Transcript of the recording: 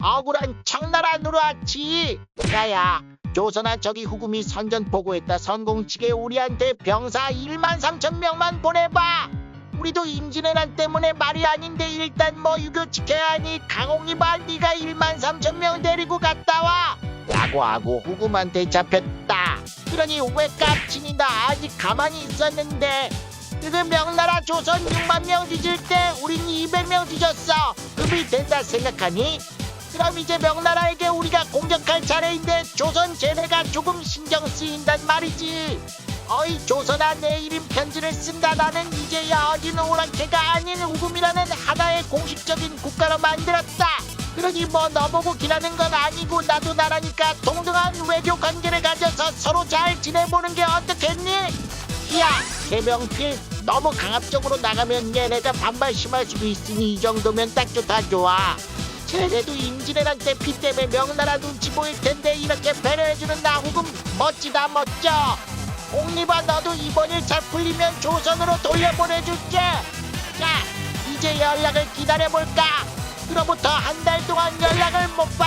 억울한 청나라 누르하치 야야 조선아 저기 후금이 선전 보고했다. 선공치게 우리한테 병사 1만 3천 명만 보내봐. 우리도 임진왜란 때문에 말이 아닌데 일단 뭐 유교 지켜야 하니 강홍이봐. 네가 1만 3천 명 데리고 갔다 와. 라고 하고 후금한테 잡혔다. 그러니 왜 깝치니 나? 아직 가만히 있었는데. 그 명나라 조선 6만 명 뒤질 때 우린 200명 뒤졌어. 급이 된다 생각하니? 그럼 이제 명나라에게 우리가 공격할 차례인데 조선 쟤네가 조금 신경 쓰인단 말이지. 어이 조선아 내 이름 편지를 쓴다. 나는 이제야 어디는 오랑캐가 아닌 우금이라는 하나의 공식적인 국가로 만들었다. 그러니 뭐 너보고 기라는 건 아니고 나도 나라니까 동등한 외교 관계를 가져서 서로 잘 지내보는 게 어떻겠니? 야 개명필 너무 강압적으로 나가면 얘네가 반발 심할 수도 있으니 이 정도면 딱 좋다 좋아 쟤네도 임진왜란 때 피 때문에 명나라 눈치 보일 텐데 이렇게 배려해주는 나후금 멋지다 멋져. 옥리바 너도 이번 일 잘 풀리면 조선으로 돌려보내줄게 자 이제 연락을 기다려볼까? 그로부터 한 달 동안 연락을 못